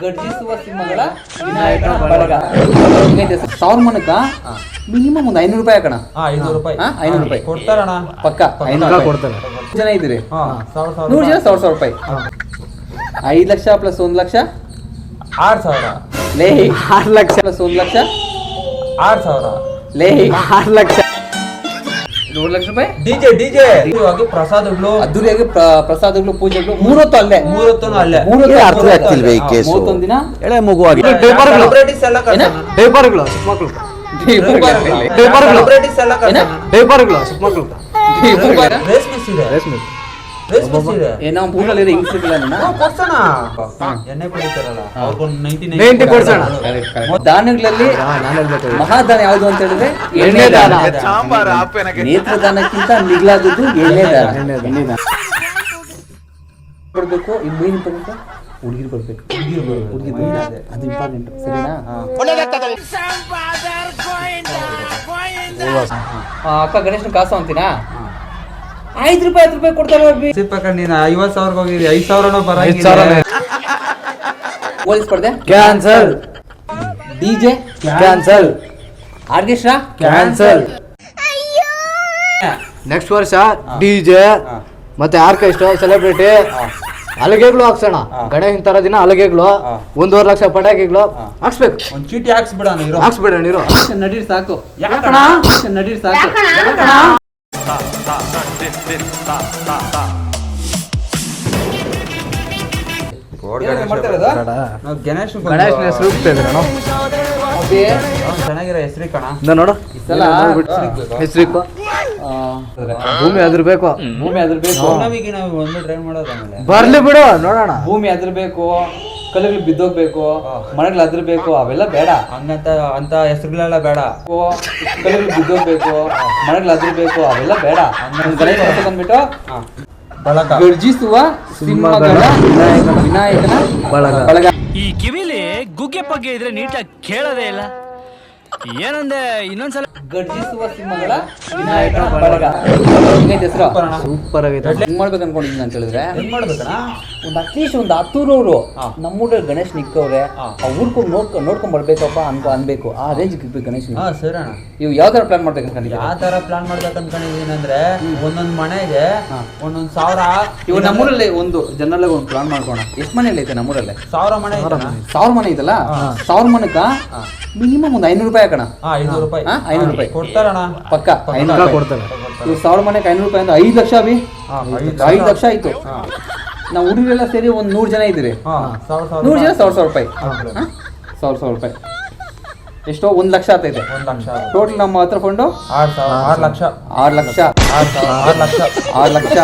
ಗರ್ಜಿಸುವ ಸಿಂಹಗಳ ವಿನಾಯಕನ ಬಳಗ. ಹೆಂಗೈತೆ ಮಿನಿಮಮ್ ಒಂದು ಐನೂರು ರೂಪಾಯಿ ಹಾಕಣ. ಹಾ ಐನೂರು ರೂಪಾಯಿ. ಐನೂರು ರೂಪಾಯಿ. ಕೊಡ್ತಾರಣ ಪಕ್ಕ ಐನೂರು ರೂಪಾಯಿ. ಕೊಡ್ತಾರೆ. ಜನ ಇದ್ದೀರಿ? ಹಾ ಸಾವಿರ ಸಾವಿರ ನೂರು ಜನ ಸಾವಿರ ಸಾವಿರ ರೂಪಾಯಿ. ಐದು ಲಕ್ಷ ಪ್ಲಸ್ ಒಂದು ಲಕ್ಷ? ಆರು ಸಾವಿರ. ಲೇ ಆರು ಲಕ್ಷ. ಪ್ಲಸ್ ಒಂದು ಲಕ್ಷ? ಆರು ಸಾವಿರ. ಲೇ ಆರು ಲಕ್ಷ. ಮೂರು ಲಕ್ಷ ರೂಪಾಯಿ? ಡಿಜೆ ಡಿಜೆ ಆಗಿ ಪ್ರಸಾದಗಳು. ಅದ್ದೂರಿಯಾಗಿ ಪ್ರ- ಪ್ರಸಾದಗಳು ಪೂಜೆಗಳು ಮೂರೊತ್ತು ಅಲ್ಲೇ. ಮೂರೊತ್ತು ಅಲ್ಲೇ. ಮೂರೊತ್ತು ಅರ್ಥ ಆಗ್ತಿಲ್ವೇ ಈ ಕೇಸು? ಮೂವತ್ತೊಂದು ದಿನ? ಎಳೆ ಮಗುವಾಗಿ. ರೇಸ್ ಮಿಸ್ ಇದೆ ರೇಸ್ ಮಿಸ್ ಇದೆ ಏ? ನಾವು ಕೊಡ್ಸೋಣ. ಎಣ್ಣೆ ಕುಡಿತಾರಲ್ಲ ಅವ್ರಿಗೊಂದು ನೈಂಟಿ 90 ಕೊಡ್ಸೋಣ. ದಾನಗಳಲ್ಲಿ ಮಹಾದಾನ ಯಾವುದು ಅಂತ ಹೇಳಿದ್ರೆ ಎಣ್ಣೆ ದಾನ ನೇತ್ರ ದಾನಕ್ಕಿಂತ ಮಿಗಿಲಾದದ್ದು ಎಣ್ಣೆ ದಾನ ಎಣ್ಣೆ ದಾನ ಬರ್ಬೇಕು ಇದು ಮೇನ್ ಇಂಪಾರ್ಟೆಂಟ್ ಹುಡುಗಿರು ಬರ್ಬೇಕು ಹುಡುಗಿರು ಅದು. ಇಂಪಾರ್ಟೆಂಟ್ ಸರಿನಾ? ಆ, ಅಕ್ಕ ಗಣೇಶನ ಕಾಸು ಅಂತೀನಾ ಐದು ರೂಪಾಯಿ ಹತ್ತು ರೂಪಾಯಿ ಕೊಡ್ತಾರೆ. ಸಿಪ್ಪಕ್ಕ ನೀನು ಐವತ್ತು ಸಾವಿರಕ್ಕೆ ಹೋಗಿರಿ ಐದು ಸಾವಿರನೂ ಐದ್ ಬರಂಗಿಲ್ಲ ಸಾವಿರನೇ. ಹೋಲಿ ಸ್ಪರ್ಧೆ. Cancel DJ cancel orchestra? Cancel next ವರ್ಷ ಡಿಜೆ ಮತ್ತೆ ಆರ್ಕೆಸ್ಟ್ರಾ ಸೆಲೆಬ್ರಿಟಿ ಹಲಗೆಗಳು ಹಾಕ್ಸೋಣ. ಗಣೇಶನ್ ತರ ದಿನ ಹಲಗೆಗಳು. ಒಂದೂವರೆ ಲಕ್ಷ ಪಟಾಕಿಗಳು. ಹಾಕ್ಸ್ಬೇಕು. ಒಂದ್ ಚೀಟಿ ಹಾಕ್ಸ್ಬಿಡೋಣ ಇರೋ. ಹಾಕ್ಸ್ಬೇಡ ನೀರು ನಡೀರ್ ಸಾಕು ಯಾಕಣ? ನಡೀರ್ ಸಾಕು ಗಣೇಶನ ಹೆಸರು ಚೆನ್ನಾಗಿರೋ ಹೆಸರು ಕಣ. ನೋಡು. ಭೂಮಿ ಅದ್ರ ಬೇಕು ಭೂಮಿ ಅದ್ರ ಬೇಕು ನಾವು ಒಂದು ಟ್ರೈ ಮಾಡೋದು ಆಮೇಲೆ. ಬರ್ಲಿ ಬಿಡು ನೋಡೋಣ. ಭೂಮಿ ಅದ್ರ ಬೇಕು ಕಲ್ಲುಗಳು ಬಿದ್ದೋಗ್ಬೇಕು ಮನೆಗಳು ಅದ್ರಬೇಕು ಅವೆಲ್ಲ ಬೇಡ. ಹಂಗಂತ ಅಂತ ಹೆಸರುಗಳೆಲ್ಲ ಬೇಡ. ಕಲ್ಲುಗಳು ಬಿದ್ದೋಗ್ಬೇಕು ಮನೆಗಳು ಅದ್ರ ಬೇಕು ಅವೆಲ್ಲ ಬೇಡ. ಅಂದ್ಬಿಟ್ಟು ಗಣೇಶ ಹಬ್ಬ ಬಂದ್ಬಿಟ್ಟು ಬಳಕ ಗರ್ಜಿಸುವ ಸಿಂಹಗಳ ವಿನಾಯಕನ ಬಳಗ. ಬಳಗ. ಈ ಕಿವಿಲಿ ಗುಗ್ಗೆ ಪಗ್ಗೆ ಇದ್ರೆ ನೀಟಾಗಿ ಕೇಳೋದೇ ಇಲ್ಲ. ಏನಂದೆ ಇನ್ನೊಂದ್ಸಲ ಗರ್ಜಿಸುವ ಸಿಂಹಗಳ ವಿನಾಯಕ ಬಳಗ. ಹೆಂಗೈತೆ ಹೆಸರು? ಸೂಪರ್ ಆಗೈತೆ. ಹೆಂಗ್ ಮಾಡ್ಬೇಕು ಅನ್ಕೊಂಡಿದ್ದೀನಿ ಅಂತ ಹೇಳಿದ್ರೆ. ಹೆಂಗ್ ಮಾಡ್ಬೇಕಣ್ಣ ಒಂದು ಅಟ್ಲೀಸ್ಟ್ ಒಂದು ನಮ್ಮ ನಮ್ಮೂರ ಗಣೇಶ್ ನಿಕ್ಕವ್ರೆ ಆ ಊರ್ಕೊಂಡು ನೋಡ್ಕೊ ನೋಡ್ಕೊಂಡ್ ಬರ್ಬೇಕಪ್ಪ ಅನ್ಕೊ ಅನ್ಬೇಕು. ಆ ರೇಂಜ್ ಇರ್ಬೇಕು ಗಣೇಶ್ ಹಾ ಸರಿ ಅಣ್ಣ. ಇವು ಯಾವ ತರ ಪ್ಲಾನ್ ಮಾಡ್ಬೇಕು ಅನ್ಕೊಂಡಿದ್ದೀನಿ ಯಾವ ತರ ಪ್ಲಾನ್ ಮಾಡ್ಬೇಕು ಅನ್ಕೊಂಡಿದ್ದೀನಿ ಅಂದ್ರೆ ಒಂದೊಂದ್ ಮನೆಗೆ ಒಂದೊಂದ್ ಸಾವಿರ ಇವ್ ನಮ್ಮೂರಲ್ಲಿ ಒಂದು ಜನರಲ್ ಒಂದು ಪ್ಲಾನ್ ಮಾಡ್ಕೋಣ. ಎಷ್ಟು ಮನೆಯಲ್ಲಿ ಐತೆ ನಮ್ಮೂರಲ್ಲೇ? ಸಾವಿರ ಮನೆ? ಸಾವಿರ ಮನೆ. ಐತಲ್ಲ ಸಾವಿರ ಮನಕ ಮಿನಿಮಮ್ ಒಂದು ಐನೂರು ರೂಪಾಯಿ ಹಾಕೋಣ. ಐನೂರು ರೂಪಾಯಿ. ಐನೂರು ರೂಪಾಯಿ. ಕೊಡ್ತಾರಣ ಪಕ್ಕ ಐನೂರು ರೂಪಾಯಿ. ಕೊಡ್ತಾರೆ. ಇವು ಸಾವಿರ ಮನೆಗೆ ಐನೂರು ರೂಪಾಯಿ ಅಂದ್ರೆ ಐದು ಲಕ್ಷ ಬಿ ಹಾ, ಐದ್ ಲಕ್ಷ. ಆಯ್ತು. ನಾವು ಹುಡುಗರೆಲ್ಲ ಸೇರಿ ಒಂದು ನೂರು ಜನ ಇದ್ದೀರಿ. ನೂರು ಜನ ಸಾವಿರ ಸಾವಿರ ರೂಪಾಯಿ? ಸಾವಿರ ಸಾವಿರ ರೂಪಾಯಿ. ಎಷ್ಟೋ ಒಂದು ಲಕ್ಷ ಆಗ್ತೈತೆ ಟೋಟಲ್ ನಮ್ಮ ಹತ್ರ ಫಂಡು ಆರು ಲಕ್ಷ. ಆರು ಲಕ್ಷ. ಆರ್ ಲಕ್ಷ. ಆರು ಲಕ್ಷ.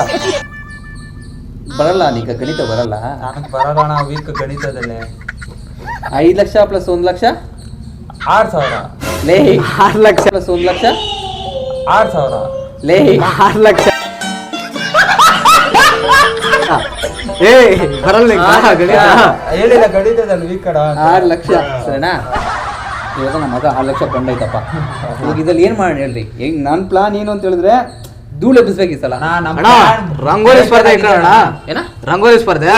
ಬರಲ್ಲ ನೀಗ ಗಣಿತ ಬರಲ್ಲ. ನನಗೆ ಬರಲ್ಲ ವೀಕ್ ಗಣಿತದಲ್ಲೇ. ಐದು ಲಕ್ಷ ಪ್ಲಸ್ ಒಂದು ಲಕ್ಷ? ಆರ್ ಸಾವಿರ. ಲೇ ಆರು ಲಕ್ಷ. ಪ್ಲಸ್ ಒಂದು ಲಕ್ಷ? ಆರ್ ಸಾವಿರ. ಲೇ ಆರು ಲಕ್ಷ. ಏ ಬರಲ್ಲ ಗಣಿತ. ಹೇಳಿಲ್ಲ ಗಣಿತದಲ್ಲಿ ಈ ಕಡ ಆರು ಲಕ್ಷ. ಸರಿನಾ? ಇವಾಗ ನಮ್ಮ ಮಗ ಆರು ಲಕ್ಷ ಕೊಂಡೈತಪ್ಪ ಈಗ ಇದ್ರಲ್ಲಿ ಏನು ಮಾಡಿ ಹೇಳ್ರಿ? ಹೆಂಗ್ ನನ್ನ ಪ್ಲಾನ್ ಏನು ಅಂತ ಹೇಳಿದ್ರೆ ಧೂಳು ಎಬ್ಬಿಸ್ಬೇಕಿತ್ತಲ್ಲ ರಂಗೋಲಿ ಸ್ಪರ್ಧೆ ಇಟ್ಕೊಳ್ಳೋಣ. ಏನ? ರಂಗೋಲಿ ಸ್ಪರ್ಧೆ.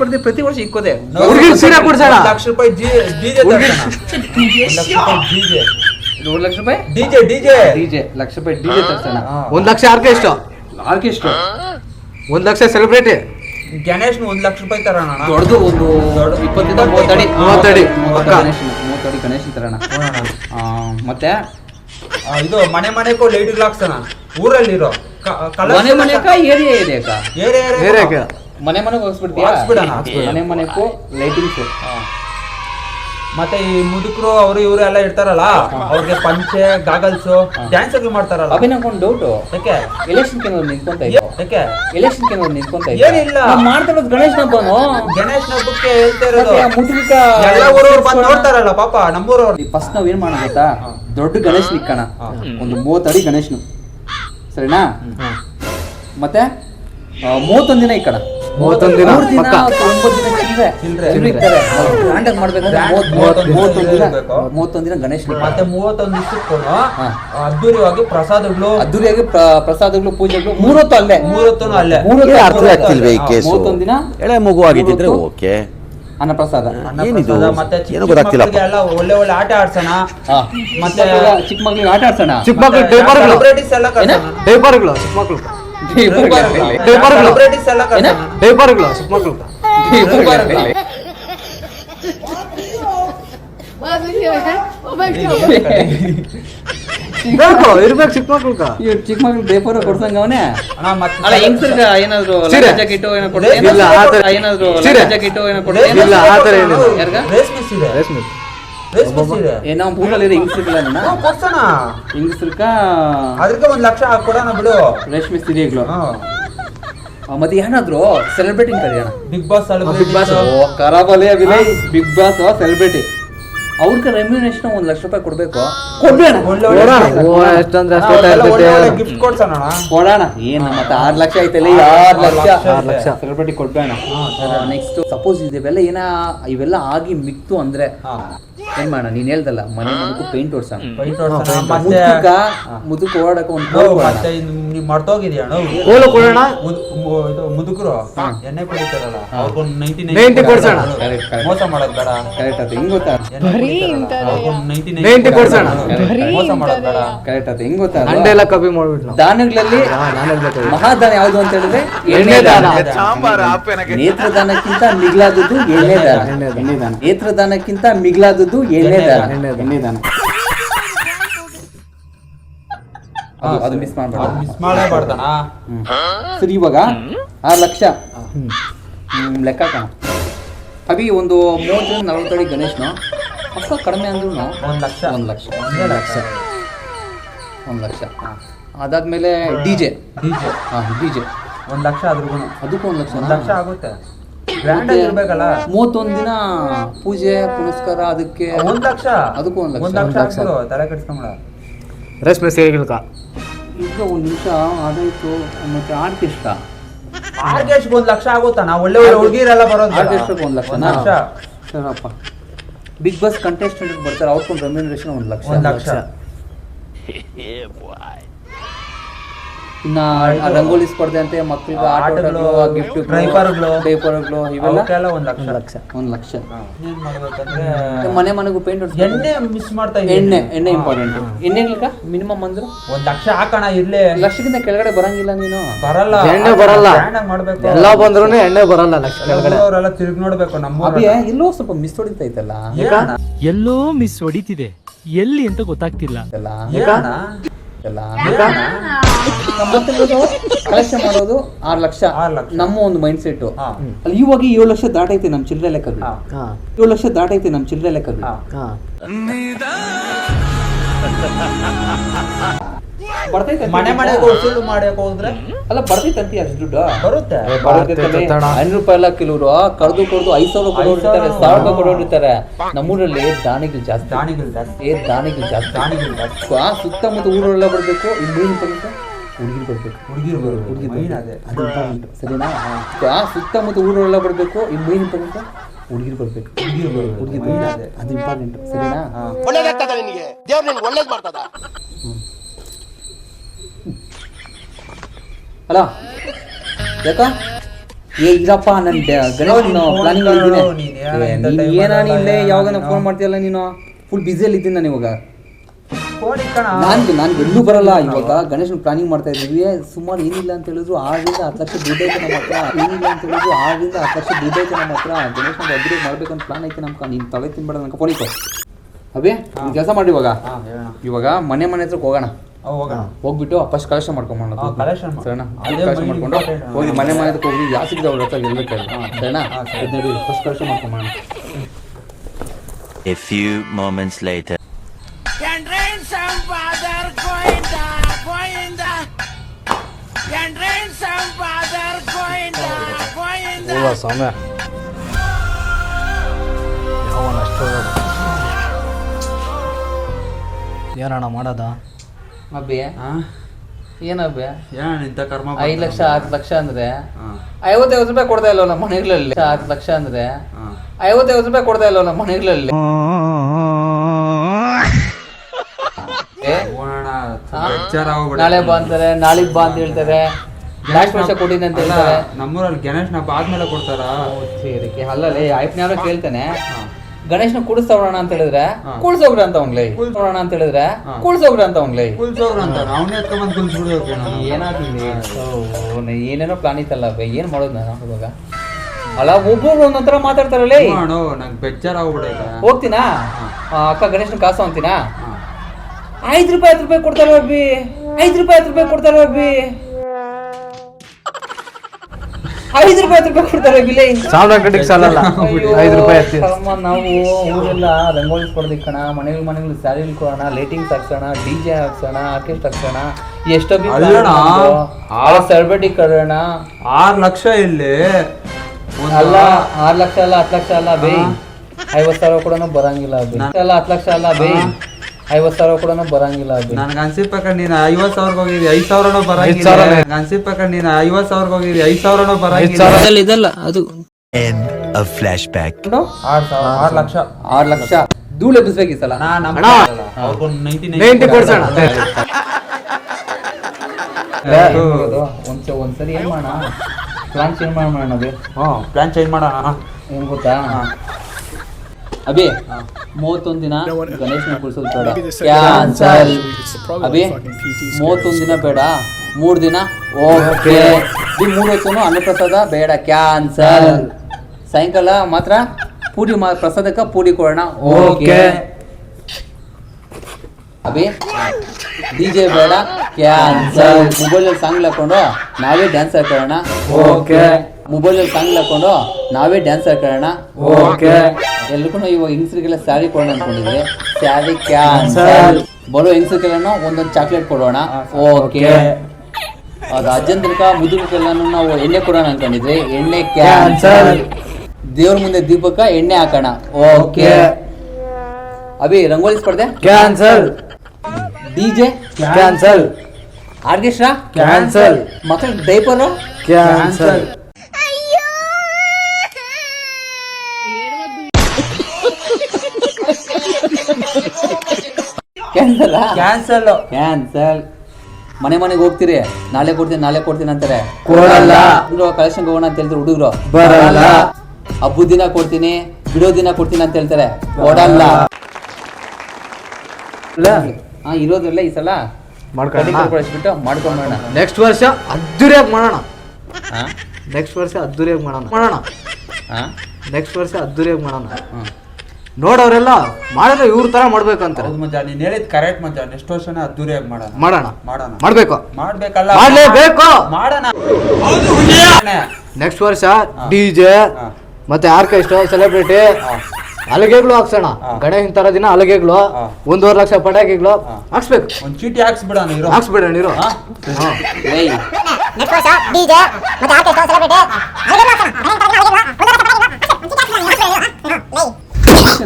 ಸ್ಪರ್ಧೆ ಪ್ರತಿ ವರ್ಷ ಇಕ್ಕೋದೆ. ಹುಡ್ಗಿಗ್ ಸೀರೆ ಕೊಡ್ಸೋಣ. ಒಂದ್ ಲಕ್ಷ ರೂಪಾಯಿ ಡಿಜೆ ಡಿಜೆ ಮೂರು ಲಕ್ಷ ರೂಪಾಯಿ ಡಿಜೆ ಡಿಜೆ ಡಿಜೆ ಲಕ್ಷ ರೂಪಾಯಿ? ಡಿಜೆ ತರ್ಸೋಣ. ಒಂದ್ ಲಕ್ಷ ಆರ್ಕೆಸ್ಟ್ರಾ? ಆರ್ಕೆಸ್ಟ್ರಾ? ಒಂದ್ ಲಕ್ಷ ಸೆಲೆಬ್ರಿಟಿ? ಗಣೇಶ್ ಒಂದ್ ಲಕ್ಷ ರೂಪಾಯಿ ತರೋಣ ದೊಡ್ಡದು ಒಂದು ಇಪ್ಪತ್ತಿಂದ ಮೂವತ್ತಡಿ. ಮೂವತ್ತಡಿ. ಗಣೇಶನ್ ಮೂವತ್ತಡಿ ಗಣೇಶನ್ ತರೋಣ. ಮತ್ತೆ? ಇದು ಮನೆ ಮನೆಗೂ ಲೈಟ್ ಹಾಕ್ಸೋಣ. ಊರಲ್ಲಿರೋ ಮನೆ ಮನೆ ಏರಿಯಾ ಇದೆ ಏರಿಯಾ ಏರಿಯಾ. ಮನೆ ಮನೆಗೆ ಹೋಗಿಸ್ಬಿಡ್ತೀಯಾ? ಹಾಕ್ಸ್ಬಿಡೋಣ, ಹಾಕ್ಸ್ಬಿಡೋಣ. ಮನೆ ಮನೆಗೂ ಲೈಟಿಂಗ್ಸ್ ಮತ್ತೆ ಈ ಮುದುಕರು ಅವರು ಇವರು ಎಲ್ಲ ಇರ್ತಾರಲ್ಲ ಅವ್ರಿಗೆ ಪಂಚೆ ಗಾಗಲ್ಸ್ ಡ್ಯಾನ್ಸ್ ಆಗಿ ಮಾಡ್ತಾರಲ್ಲ. ಅಭಿನಕೊಂಡ್ ಡೌಟ್ ಯಾಕೆ? ಎಲೆಕ್ಷನ್ ಕೇಂದ್ರ ನಿಂತ್ಕೊಂತ ಇದ್ದ. ಯಾಕೆ? ಎಲೆಕ್ಷನ್ ಕೇಂದ್ರ ನಿಂತ್ಕೊಂತ ಏನಿಲ್ಲ. ಮಾಡ್ತಿರೋದು ಗಣೇಶ್ ಹಬ್ಬನು? ಗಣೇಶ್ ಹಬ್ಬಕ್ಕೆ ಹೇಳ್ತಾ ಇರೋದು. ಮುದುಕ ಎಲ್ಲ ಊರವ್ರು ಬಂದು ನೋಡ್ತಾರಲ್ಲ ಪಾಪ ನಮ್ಮೂರವ್ರು. ಫಸ್ಟ್ ನಾವ್ ಏನ್ ಮಾಡೋಣ ಗೊತ್ತಾ? ದೊಡ್ಡ ಗಣೇಶ್ ನಿಕ್ಕಣ. ಒಂದು ಮೂವತ್ತಡಿ ಗಣೇಶ್ನು. ಸರಿನಾ? ಮತ್ತೆ ಮೂವತ್ತೊಂದ್ ದಿನ ಇಕ್ಕಣ ಮೂವತ್ತೊಂದ್ ದಿನ, ಮೂರ್ ದಿನ ಪಕ್ಕ. ಒಂಬತ್ತು ದಿನ ಚಿಲ್ರೆ ಚಿಲ್ರೆ. ಚಿಲ್ರೆ ಇಕ್ತಾರೆ ಗ್ರ್ಯಾಂಡ್ ಆಗಿ ಮಾಡ್ಬೇಕಂದ್ರೆ Grand- ಮೂವತ್ತೊಂದು ಮೂವತ್ತೊಂದು ದಿನ. ಮೂವತ್ತೊಂದು ಗಣೇಶ್ ಮತ್ತೆ ಮೂವತ್ತೊಂದು ದಿವಸಕ್ಕೂ ಹಾ. ಅದ್ದೂರಿಯಾಗಿ ಪ್ರಸಾದಗಳು ಅದ್ದೂರಿಯಾಗಿ ಪ್ರ- ಪ್ರಸಾದಗಳು ಪೂಜೆಗಳು ಮೂರೊತ್ತು ಅಲ್ಲೇ. ಮೂರೊತ್ತೂ ಅಲ್ಲೇ. ಮೂರೊತ್ತು ಅರ್ಥ ಆಗ್ತಿಲ್ವೇ ಈ ಕೇಸು? ಮೂವತ್ತೊಂದ್ ದಿನ ಎಳೆ ಮೂವತ್ತು. ಓಕೆ. ಅನ್ನಪ್ರಸಾದ. ಅನ್ನಪ್ರಸಾದ ಮತ್ತೆ ಚಿಕ್ಕ ಗೊತ್ತಾಗ್ತಿಲ್ಲ ಮಕ್ಳಿಗೆ ಎಲ್ಲ ಒಳ್ಳೆ ಒಳ್ಳೆ ಆಟ ಆಡ್ಸೋಣ. ಮತ್ತೆ ಚಿಕ್ಕ ಮಕ್ಳಿಗೆ ಆಟ ಆಡ್ಸೋಣ. ಚಿಕ್ಕ ಮಕ್ಕಳು ಮತ್ತೆ ಸೆಲೆಬ್ರಿಟೀಸ್ ಎಲ್ಲ ಕರ್ಸೋಣ. ಡೈಪರ್ಗಳು ಚಿಕ್ಕ ಮಕ್ಕಳು. ಎಲ್ಲ ಕರ್ಸೋಣ ಡೈಪರ್ಗಳು ಚಿಕ್ಕ ಮಕ್ಳು ಡೈಪರ್ಗಳು. ಬೇಕು ಇರ್ಬೇಕು ಚಿಕ್ಕ ಮಕ್ಳು ಚಿಕ್ಕ ಮಕ್ಳು ಡೈಪರ್ ಕೊಡ್ಸಂಗ ಅವನೇ. ಅಣ್ಣ ಮತ್ತೆ ಅಲ್ಲ ಹೆಂಗ್ಸ್ರಿಗೆ ಏನಾದ್ರು. ಜಾಕೆಟ್ ಏನೋ ಕೊಡ್ತಾರೆ ಏನಾದ್ರು. ಜಾಕೆಟ್ ಏನೋ ಕೊಡ್ತಾರೆ ಇಲ್ಲ, ಆ ತರ? ರೇಷ್ಮೆ ರೇಷ್ಮೆ ಸೀರೆ ಏನೋ ಊರಲ್ಲಿ ಹೆಂಗ್ಸ್ರಿಲ್ಲ ಹ್ಞೂ, ಕೊಡ್ಸೋಣ. ಹೆಂಗಸ್ರಕ ಅದಕ್ಕೆ ಒಂದ್ ಲಕ್ಷ ಹಾಕೊಡೋಣ ಬಿಡು. ರೇಷ್ಮೆ ಸೀರೆಗಳು ಮತ್ತೆ ಏನಾದ್ರು ಸೆಲೆಬ್ರಿಟಿ ಕರೆಯೋಣ? ಬಿಗ್ ಬಾಸ್ ಬಿಗ್ ಬಾಸ್ ಕರಾಬಲೆ ಬಿಗ್ ಬಾಸ್ ಸೆಲೆಬ್ರಿಟಿ ಅವ್ರಿಗೆ ರೆಮ್ಯುನೇಷನ್ ಒಂದ್ ಲಕ್ಷ ರೂಪಾಯಿ ಕೊಡ್ಬೇಕು. ಕೊಡ್ಬೇಡ. ಎಷ್ಟಂದ್ರೆ. ಗಿಫ್ಟ್ ಕೊಡ್ಸೋಣ. ಕೊಡೋಣ. ಏನ ಮತ್ತೆ ಆರ್ ಲಕ್ಷ ಐತಲ್ಲ ಈ ಆರ್ ಲಕ್ಷ. ಆರ್ ಲಕ್ಷ. ಸೆಲೆಬ್ರಿಟಿ ಕೊಡ್ಬೇಡ. ನೆಕ್ಸ್ಟ್ ಸಪೋಸ್ ಇದೆಲ್ಲ ಏನ ಇವೆಲ್ಲ ಆಗಿ ಮಿಕ್ತು ಅಂದ್ರೆ ಏನ್ ಮಾಡೋಣ? ನೀನ್ ಹೇಳ್ದಲ್ಲ ಮನೆ ಮನಕ್ಕೂ ಪೇಂಟ್ ಮತ್ತೆ ಮುದುಕ ಮುದುಕ ಓಡಾಡಕ ಒಂದ್ ಕೋಲ್. ಮತ್ತೆ ನೀವ್ ಮರ್ತೋಗಿದ್ಯಾ? ಕೋಲು ಕೊಡೋಣ. ಮುದುಕರು ಎಣ್ಣೆ ಕುಡಿತಾರಲ್ಲ ಅವ್ರಿಗೊಂದು ನೈಂಟಿ 90 ಕೊಡ್ಸೋಣ. Correct, correct. ಮೋಸ ಮಾಡೋದ್ ಬೇಡ. ಕರೆಕ್ಟ್ ಅದು ಹೆಂಗ್ ಗೊತ್ತಾ? ಎಣ್ಣೆ ಕುಡಿತಾರಲ್ಲ, ಅವ್ರಿಗೊಂದು 90 90 ಕೊಡ್ಸೋಣ. ಮೋಸ ಮಾಡೋದ್ ಬೇಡ ಕರೆಕ್ಟ್ ಆತ ಹೆಂಗ್ ಗೊತ್ತಾ ಅದು? ಅಂಡೆ ಎಲ್ಲ ಕಾಪಿ ಮಾಡ್ಬಿಟ್ಟು ದಾನಗಳಲ್ಲಿ ನಾನು ಹೇಳ್ಬೇಕು ಮಹಾದಾನ ಯಾವುದು ಅಂತ ಹೇಳಿದ್ರೆ ಎಣ್ಣೆ ದಾನ. ನೇತ್ರದಾನಕ್ಕಿಂತ ಮಿಗಿಲಾದದ್ದು ಎಣ್ಣೆ ದಾನ ಎಣ್ಣೆ ದಾನ ನೇತ್ರದಾನಕ್ಕಿಂತ ಮಿಗಿಲಾದದ್ದು ಎಣ್ಣೆ ದಾನ ಎಣ್ಣೆ ದಾನ. ಅದು ಮಿಸ್ ಮಾಡ್ಬಾರ್ದು. ಸರಿ ಇವಾಗ ಆರು ಲಕ್ಷ. ಹ್ಮ್, ಲೆಕ್ಕ ಕಣ ಅಭಿ ಒಂದು ಮೂವತ್ತರಿಂದ ನಲವತ್ತಡಿ ಗಣೇಶ್ನು ಅಕ್ಕ ಕಡಿಮೆ ಅಂದ್ರೂ ಒಂದು ಲಕ್ಷ. ಒಂದು ಲಕ್ಷ. ಒಂದೇ ಲಕ್ಷ. ಒಂದು ಲಕ್ಷ. ಅದಾದ್ಮೇಲೆ ಡಿ ಜೆ. ಡಿಜೆ ಹಾಂ ಡಿ ಜೆ. ಒಂದು ಲಕ್ಷ ಆದ್ರೂ. ಅದಕ್ಕೂ ಒಂದು ಲಕ್ಷ ಒಂದು ಲಕ್ಷ ಆಗುತ್ತೆ. ಗ್ರ್ಯಾಂಡ್ ಇರ್ಬೇಕಲ್ಲ ಮೂವತ್ತೊಂದು ದಿನ ಪೂಜೆ ಪುನಸ್ಕಾರ ಅದಕ್ಕೆ ಒಂದು ಲಕ್ಷ? ಅದಕ್ಕೂ ಒಂದು ಲಕ್ಷ. ಒಂದು ಲಕ್ಷ ತಲೆ ಕೆಡಿಸ್ಕೊಂಬೇಡ. ರೇಷ್ಮೆ ಸೀರೆಗಿಲ್ಕ ಈಗ ಒಂದು ನಿಮಿಷ ಆದಾಯಿತು. ಮತ್ತೆ ಆರ್ಕೆಸ್ಟ್ರಾ. ಆರ್ಕೆಸ್ಟ್ಗೆ ಒಂದು ಲಕ್ಷ ಆಗುತ್ತಾ? ನಾವು ಒಳ್ಳೆ ಒಳ್ಳೆ ಹುಡುಗಿರೆಲ್ಲ ಬರೋದು ಆರ್ಕೆಸ್ಟ್ರಾಗೆ ಒಂದು ಲಕ್ಷ ಒಂದ್ ಲಕ್ಷ. ಸರಪ್ಪ ಬಿಗ್ ಬಾಸ್ ಕಂಟೆಸ್ಟೆಂಟ್ ಬರ್ತಾರೆ ಅವ್ರಿಗೊಂದು ರೆಮ್ಯುನರೇಷನ್ ಒಂದು ಲಕ್ಷ. ಒಂದ್ ಲಕ್ಷ. ಇನ್ನ ರಂಗೋಲಿ ಸ್ಪರ್ಧೆ ಅಂತೆ ಮಕ್ಕಳಿಗೆ ಆಟಗಳು, ಗಿಫ್ಟ್ ಪೇಪರ್ಗಳು ಪೇಪರ್ಗಳು ಇವೆಲ್ಲ ಒಂದ್ ಲಕ್ಷ. ಲಕ್ಷ. ಒಂದ್ ಲಕ್ಷ. ಮಾಡ್ಬೇಕಂದ್ರೆ ಮನೆ ಮನೆಗೂ ಪೇಂಟ್ ಎಣ್ಣೆ ಮಿಸ್ ಮಾಡ್ತಾ ಇದೀನಿ. ಎಣ್ಣೆ ಎಣ್ಣೆ ಇಂಪಾರ್ಟೆಂಟ್ ಎಣ್ಣೆಗ್ಲಿಕ್ಕ ಮಿನಿಮಮ್ ಅಂದ್ರೆ? ಒಂದ್ ಲಕ್ಷ ಹಾಕೋಣ ಇರ್ಲಿ. ಲಕ್ಷಕ್ಕಿಂತ ಕೆಳಗಡೆ ಬರಂಗಿಲ್ಲ ನೀನು. ಬರಲ್ಲ. ಎಣ್ಣೆ ಬರಲ್ಲ. ಮಾಡ್ಬೇಕು. ಎಲ್ಲ ಬಂದ್ರು ಎಣ್ಣೆ ಬರಲ್ಲ ಲಕ್ಷ ಕೆಳಗಡೆ. ಅವರೆಲ್ಲ ತಿರುಗಿ ನೋಡ್ಬೇಕು ನಮ್ಮ ಎಲ್ಲೋ ಸ್ವಲ್ಪ ಮಿಸ್ ಹೊಡಿತಾ ಇತ್ತಲ್ಲ ಎಲ್ಲೋ ಮಿಸ್ ಹೊಡಿತಿದೆ. ಎಲ್ಲಿ ಅಂತ ಗೊತ್ತಾಗ್ತಿಲ್ಲ. ಎಲ್ಲ ಕಲೆಕ್ಷನ್ ಮಾಡೋದು ಆರು ಲಕ್ಷ ಆರ್ ಲಕ್ಷ. ನಮ್ಮ ಒಂದು ಮೈಂಡ್ ಸೆಟ್ ಹಾ. ಅಲ್ಲಿ ಇವಾಗ ಏಳು ಲಕ್ಷ ದಾಟೈತೆ ನಮ್ ಚಿಲ್ಲರೆ ಹಾ. ಹಾ ಏಳು ಲಕ್ಷ ದಾಟೈತೆ ನಮ್ ಚಿಲ್ಲರೆ ಲೆಕ್ಕ ಹಾ. ಹಾ ಬರ್ತೈತೆ ಮನೆ ಮನೆಗೆ ವಸೂಲು ಮಾಡಕ್ ಹೋದ್ರೆ ಅಲ್ಲ ಬರ್ತೈತೆ ಅಂತೀಯ ಅಷ್ಟು ದುಡ್ಡು. ಬರುತ್ತೆ. ಐನೂರು ರೂಪಾಯಿ ಎಲ್ಲ ಕೆಲವರು ಕಡ್ದು ಕಡ್ದು ಐದು ಸಾವಿರ ಕೊಡೋರಿರ್ತಾರೆ ಐದ್ ಸಾವಿರ. ರೂಪಾಯಿ ಕೊಡೋರಿರ್ತಾರೆ ನಮ್ಮೂರಲ್ಲಿ ದಾನಿಗಳು ಜಾಸ್ತಿ. ದಾನಿಗಳು ಜಾಸ್ತಿ. ಏ ದಾನಿಗಳು ಜಾಸ್ತಿ. ದಾನಿಗಳು ಜಾಸ್ತಿ. ಆ ಸುತ್ತಮುತ್ತ ಊರಲ್ಲ ಬರ್ಬೇಕು ಇಲ್ಲಿ ಬಂತು ಹುಡುಗಿರು ಬರ್ಬೇಕು. ಹುಡುಗಿರು ಬರಬೇಕು. ಹುಡುಗಿ ಮೈನ್ ಅದೇ. ಅದು ಇಂಪಾರ್ಟೆಂಟ್ ಸರಿನಾ? ಆ ಸುತ್ತಮುತ್ತ ಊರಲ್ಲ ಬರ್ಬೇಕು ಇಲ್ಲಿ ಮೇನ್ ಇಂಪಾರ್ಟೆಂಟ್ ಹುಡುಗಿರು ಬರಬೇಕು. ಹುಡುಗಿರು ಬರಬೇಕು. ಹುಡುಗಿ ಮೈನ್ ಬರ್ಬೇಕು. ಅದೇ. ಅದು ಇಂಪಾರ್ಟೆಂಟ್ ಸರಿನಾ? ಒಳ್ಳೇದಾಗ್ತದೆ ಒಳ್ಳೇದಾಗ್ತದ ನಿನಗೆ? ದೇವ್ರು ನಿನ್ಗೆ ಒಳ್ಳೇದು ಮಾಡ್ತದ? ಅಲ್ಲ ಯಾಕ? ಏ ಇರಪ್ಪ ನನ್ ಗಣೇಶ್ ನೀನ್ phone ಪ್ಲಾನಿಂಗ್ ಇದ್ದೀನಿ ಏನೋ ಇಲ್ಲೇ ಯಾವಾಗ. ಫೋನ್ ಮಾಡ್ತೀಯಲ್ಲ ನೀನು? ಫುಲ್ ಬ್ಯುಸಿಯಲ್ಲಿ ಇದ್ದೀನಿ ನಾನು ಇವಾಗ. ನಾನು ನಾನು ಎಲ್ಲೂ ಬರಲ್ಲ ಇವಾಗ. ಗಣೇಶನ ಪ್ಲಾನಿಂಗ್ ಮಾಡ್ತಾ ಇದ್ದೀವಿ. ಸುಮಾರು ಏನಿಲ್ಲ ಅಂತ ಹೇಳಿದ್ರು ಆರರಿಂದ ಹತ್ತು ಲಕ್ಷ ದುಡ್ಡು ಐತೆ ನಮ್ಮ ಹತ್ರ. ಏನಿಲ್ಲ ಅಂತ ಹೇಳಿದ್ರು ಆರರಿಂದ ಹತ್ತು ಲಕ್ಷ ದುಡ್ಡು ಐತೆ ನಮ್ಮ ಹತ್ರ. ಗಣೇಶನ ಅಗ್ರಿ ಮಾಡ್ಬೇಕಂತ ಅಂತ ಪ್ಲಾನ್ ಐತೆ ನಮ್ಕ. ನೀನು ತಲೆ ತಿನ್ಬೇಡ ನನ್ಕ ಫೋನಿಗೆ ಅಭಿ ಕೆಲಸ ಮಾಡಿ ಇವಾಗ. ಇವಾಗ ಮನೆ ಮನೆ ಹತ್ರಕ್ಕೆ ಹೋಗೋಣ. ಹೋಗೋಣ. ಹೋಗ್ಬಿಟ್ಟು ಫಸ್ಟ್ ಕಲೆಕ್ಷನ್ ಮಾಡ್ಕೊಂಬೋಣ. ಸರಿನಾ? ಕಲೆಕ್ಷನ್ ಮಾಡ್ಕೊಂಡು ಹೋಗಿ ಮನೆ ಮನೆ ಹೋಗಿ ಯಾವ ಸಿಕ್ಕಿದ ಅವ್ರ ಹತ್ರ ಕೇಳಿ. ಸರಿನಾ. ಹದಿನೈದು ಫಸ್ಟ್ ಕಲೆಕ್ಷನ್ ಮಾಡ್ಕೊಂಬೋಣ A few moments later. Endrain some father Goinda, Goinda. Endrain some father Goinda, Goinda. ಇವ ಸ್ವಾಮಿ? ಯಾವನ ಅಷ್ಟು ಏನಣ್ಣ ಮಾಡೋದ? ಅಬ್ಬಿ ಹಾ ಅಬ್ಬೆ ಏನ ಇಂಥ ಕರ್ಮ ಐದು ಲಕ್ಷ ಹತ್ತು ಲಕ್ಷ ಅಂದ್ರೆ? ಐವತ್ತೈವತ್ತು ರೂಪಾಯಿ ಕೊಡ್ತಾ ಇಲ್ವಲ್ಲ ಮನೆಗಳಲ್ಲಿ? ಹತ್ತು ಲಕ್ಷ ಅಂದ್ರೆ? ಐವತ್ತೈವತ್ತು ರೂಪಾಯಿ ಕೊಡ್ತಾ ಮನೆಗಳಲ್ಲಿ? ಹಾ? ಎಚ್ಚರ ಆಗ್ಬಿಡು. ನಾಳೆ ಬಾ ಅಂತಾರೆ ನಾಳಿಗ್ ಬಾ ಅಂತ ಹೇಳ್ತಾರೆ. ಲಾಸ್ಟ್ ವರ್ಷ ಕೊಟ್ಟಿದ್ದೆ ಅಂತ ಹೇಳ್ತಾರೆ. ನಮ್ಮೂರಲ್ಲಿ ಗಣೇಶನ ಹಬ್ಬ ಆದ್ಮೇಲೆ ಕೊಡ್ತಾರ ಇದಕ್ಕೆ ಅಲ್ಲಲ್ಲಿ ಆಯ್ಪನ್ಯಾರ ಕೇಳ್ತಾನೆ. ಗಣೇಶನ ಕೂಡಿಸ್ತಾವಣ ಅಂತ ಹೇಳಿದ್ರೆ. ಕುಳ್ಸೋಗ್ರ ಅಂತ ಅವ್ಲೈ ಕುಳ್ಸ್- ಕುಳ್ಸೋಣ ಅಂತ ಹೇಳಿದ್ರೆ. ಕುಳ್ಸೋಗ್ರ ಅಂತ ಅವ್ಲೈ ಕುಲ್ಸೋಗ್ರ ಅಂತ ಅವನೇ. ಏನಾಗ್ಲಿ? ಏನೇನೋ ಪ್ಲಾನ್ ಇತ್ತಲ್ಲ ಬೈ ಏನ್ ಮಾಡೋದು ನಾನು ಇವಾಗ? ಅಲ್ಲ ಒಬ್ಬೊಬ್ರು ಒಂದೊಂಥರ ಮಾತಾಡ್ತಾರಲ್ಲ. ನಂಗೆ ಹೋಗ್ತೀನಾ? ಅಕ್ಕ ಗಣೇಶನ ಕಾಸು ಅಂತೀನಾ? ಐದು ರೂಪಾಯಿ ಹತ್ತು ರೂಪಾಯಿ ಕೊಡ್ತಾರ ಅಬ್ಬಿ ಐದು ರೂಪಾಯಿ ಹತ್ತು ರೂಪಾಯಿ ಕೊಡ್ತಾರ ಅಬ್ಬಿ ಐದು ರೂಪಾಯಿ ರೂಪಾಯಿ ಕೊಡ್ತಾರೆ ಬಿಲೆ ಸಾಲ ಕಟ್ಟಿಗೆ ಸಾಲಲ್ಲ? ಐದು ರೂಪಾಯಿ ಹತ್ತಿ. ನಾವು ಊರೆಲ್ಲ ರಂಗೋಲಿ ಕೊಡ್ದಿಕ್ ಕಣ ಮನೆ ಮನೆಗಳು ಸ್ಯಾರಿ ಕೊಡೋಣ ಲೈಟಿಂಗ್ ಹಾಕ್ಸೋಣ ಡಿ ಜೆ ಹಾಕ್ಸೋಣ ಆರ್ಕೆಸ್ಟ್ ಹಾಕ್ಸೋಣ ಎಷ್ಟೋ ಆ ಸೆಲೆಬ್ರಿಟಿ ಕರೋಣ. ಆರ್ ಲಕ್ಷ ಇಲ್ಲಿ. ಅಲ್ಲ ಆರ್ ಲಕ್ಷ ಅಲ್ಲ ಹತ್ತು ಲಕ್ಷ ಅಲ್ಲ ಬೇ ಐವತ್ತು ಸಾವಿರ ಕೂಡ ಬರಂಗಿಲ್ಲ ಅಲ್ಲ ಹತ್ತು ಲಕ್ಷ ಅಲ್ಲ ಬೇ ಐವತ್ ಸಾವಿರ ಕೂಡ ಬರಂಗಿಲ್ಲ ಅದು ನನ್ಗೆ ಅನ್ಸಿದ್ ಪ್ರಕಾರ ನೀನು ಐವತ್ ಸಾವಿರಕ್ಕೆ ಹೋಗಿದ್ವಿ ಐದ್ ಸಾವಿರನೂ ಬರಂಗಿಲ್ಲ. ಸಾವಿರನೇ. ನನ್ಗೆ ಅನ್ಸಿದ್ ಪ್ರಕಾರ ನೀನು ಐವತ್ ಸಾವಿರಕ್ಕೆ ಹೋಗಿದ್ವಿ ಐದ್ ಸಾವಿರನೂ ಬರಂಗಿಲ್ಲ. ಸಾವಿರ. ಇದಲ್ಲ ಅದು. End of flashback. ಆರ್ ಸಾವಿರ ಆರು ಲಕ್ಷ. ಆರ್ ಲಕ್ಷ. ಧೂಳು ಎಬ್ಬಿಸ್ಬೇಕು ಈ ಸಲ ನಾ ನಮ್ಮ ಅಣ್ಣ. ಅವ್ರಿಗೊಂದು ನೈಂಟಿ ನೈಂಟಿ ಕೊಡ್ಸೋಣ? ಒಂದ್ಸ ಒಂದ್ಸರಿ ಏನ್ ಮಾಡೋಣ? ಪ್ಲಾನ್ ಚೇಂಜ್ ಮಾಡೋಣ ಅದೇ ಹ್ಞೂ ಪ್ಲಾನ್ ಚೇಂಜ್ ಮಾಡೋಣ. ಏನು ಗೊತ್ತಾ? ಅಭಿ ಮೂವತ್ತೊಂದ್ ದಿನ ಗಣೇಶನ ಕುಳಿಸೋದು ಬೇಡ. ಕ್ಯಾನ್ಸಲ್ ಅಭಿ ಮೂವತ್ತೊಂದ್ ದಿನ ಬೇಡ. ಮೂರ್ ದಿನ? ಓಕೆ. ಈ ಮೂರು ಹೊತ್ತು ಅನ್ನಪ್ರಸಾದ ಬೇಡ. ಕ್ಯಾನ್ಸಲ್. ಸಾಯಂಕಾಲ ಮಾತ್ರ ಪೂರಿ ಮಾ ಪ್ರಸಾದಕ್ಕೆ ಪೂರಿ ಕೊಡೋಣ. ಓಕೆ. ಅಭಿ ಡಿ ಜೆ ಬೇಡ. ಕ್ಯಾನ್ಸಲ್. ಮೊಬೈಲಲ್ಲಿ ಸಾಂಗ್ ಹಾಕೊಂಡು ನಾವೇ ಡ್ಯಾನ್ಸ್ ಹಾಕೋಣ ಓಕೆ ಮೊಬೈಲಲ್ಲಿ ಸಾಂಗ್ ಹಾಕೊಂಡು ನಾವೇ ಡ್ಯಾನ್ಸ್ ಹಾಕೋಣ ಓಕೆ ಎಲ್ರಿಗೂ ಇವಾಗ ಹೆಂಗಸ್ರಿಗೆಲ್ಲ ಸ್ಯಾರಿ ಕೊಡೋಣ ಅನ್ಕೊಂಡಿದ್ವಿ. ಸ್ಯಾರಿ ಕ್ಯಾನ್ಸಲ್ ಬರೋ ಹೆಂಗಸ್ರಿಗೆಲ್ಲ ಒಂದೊಂದು ಚಾಕ್ಲೇಟ್ ಕೊಡೋಣ. ಓಕೆ ಅದು ಅಜ್ಜಂದ್ರಕ ಮುದುಕರಿಗೆಲ್ಲಾನು ನಾವು ಎಣ್ಣೆ ಕೊಡೋಣ ಅನ್ಕೊಂಡಿದ್ವಿ. ಎಣ್ಣೆ ಕ್ಯಾನ್ಸಲ್ ದೇವ್ರ ಮುಂದೆ ದೀಪಕ್ಕ ಎಣ್ಣೆ ಹಾಕೋಣ. ಓಕೆ ಅಭಿ ರಂಗೋಲಿ ಸ್ಪರ್ಧೆ? Cancel DJ cancel orchestra? Cancel ಮಕ್ಕಳ diaper cancel cancel cancel cancel ಮನೆ ಮನೆಗೆ ಹೋಗ್ತೀರಿ. ನಾಳೆ ಕೊಡ್ತೀನಿ ನಾಳೆ ಕೊಡ್ತೀನಿ ಅಂತಾರೆ. ಕೊಡಲ್ಲ. ಕಲೆಕ್ಷನ್ ಹೋಗೋಣ ಅಂತ ಹೇಳ್ತಾರೆ ಹುಡುಗರು. ಬರಲ್ಲ. ಹಬ್ಬದ ದಿನ ಕೊಡ್ತೀನಿ ಬಿಡೋ ದಿನ ಕೊಡ್ತೀನಿ ಅಂತ ಹೇಳ್ತಾರೆ. ಕೊಡಲ್ಲ. ಹಾ ಇರೋದ್ರಲ್ಲ ಈ ಸಲ? ಮಾಡ್ಕೊಂಡು ಮಾಡ್ಕೊಂಬೋಣ ನೆಕ್ಸ್ಟ್ ವರ್ಷ ಅದ್ದೂರಿಯಾಗಿ ಮಾಡೋಣ. ನೆಕ್ಸ್ಟ್ ವರ್ಷ ಅದ್ದೂರಿಯಾಗಿ ಮಾಡೋಣ. ಮಾಡೋಣ ನೆಕ್ಸ್ಟ್ ವರ್ಷ ಅದ್ದೂರಿಯಾಗಿ ಮಾಡೋಣ. ನೋಡೋರೆಲ್ಲ ಮಾಡಿದ್ರೆ ಇವ್ರ ತರ ಮಾಡ್ಬೇಕಂತಾರೆ. ಹೌದು ಮಜಾ ನೀನ್ ಹೇಳಿದ್ ಕರೆಕ್ಟ್ ಮಜಾ ನೆಕ್ಸ್ಟ್ ವರ್ಷನೇ ಅದ್ದೂರಿಯಾಗಿ ಮಾಡೋಣ. ಮಾಡೋಣ. ಮಾಡೋಣ. ಮಾಡ್ಬೇಕು. ಮಾಡ್ಬೇಕಲ್ಲ. ಮಾಡ್ಲೇಬೇಕು. ಮಾಡೋಣ. ನೆಕ್ಸ್ಟ್ ವರ್ಷ ಡಿ ಜೆ ಮತ್ತೆ ಆರ್ಕೆಸ್ಟ್ರಾ ಸೆಲೆಬ್ರಿಟಿ. ಅಲಗೆಗಳು ಹಾಕ್ಸೋಣ. ಗಣೇಶನ್ ತರ ದಿನ ಅಲಗೆಗಳು. ಒಂದೂವರೆ ಲಕ್ಷ ಪಟಾಕಿಗಳು. ಹಾಕ್ಸ್ಬೇಕು. ಒಂದ್ ಚೀಟಿ ಹಾಕ್ಸ್ಬಿಡೋಣ ಇರೋ. ಹಾಕ್ಸ್ಬಿಡ ನೀರು ಹಾ? ನೆಕ್ಸ್ಟ್ ವರ್ಷ ಡಿಜೆ ಮತ್ತೆ ಆರ್ಕೆಸ್ಟ್ರಾ ಸೆಲೆಬ್ರಿಟಿ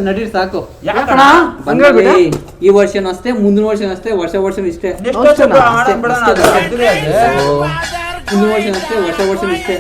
ನಡೀರಿ ಸಾಕು ಯಾಕಣ ಬಂದ್ಬಿಡಿ. ಈ ವರ್ಷನೂ ಅಷ್ಟೇ ಮುಂದಿನ ವರ್ಷನೂ ಅಷ್ಟೇ ವರ್ಷ ವರ್ಷನೂ ಇಷ್ಟೇ ನೆಕ್ಸ್ಟ್ ವರ್ಷ ಅಷ್ಟೇನಾ? ಮಾಡೋಣ ಬಿಡೋಣ ಅದು ಅಷ್ಟೇ. ಅದ್ದೂರಿಯಾಗಿ. ಮುಂದಿನ ವರ್ಷನೂ ಅಷ್ಟೇ ವರ್ಷ ವರ್ಷನೂ ಇಷ್ಟೇ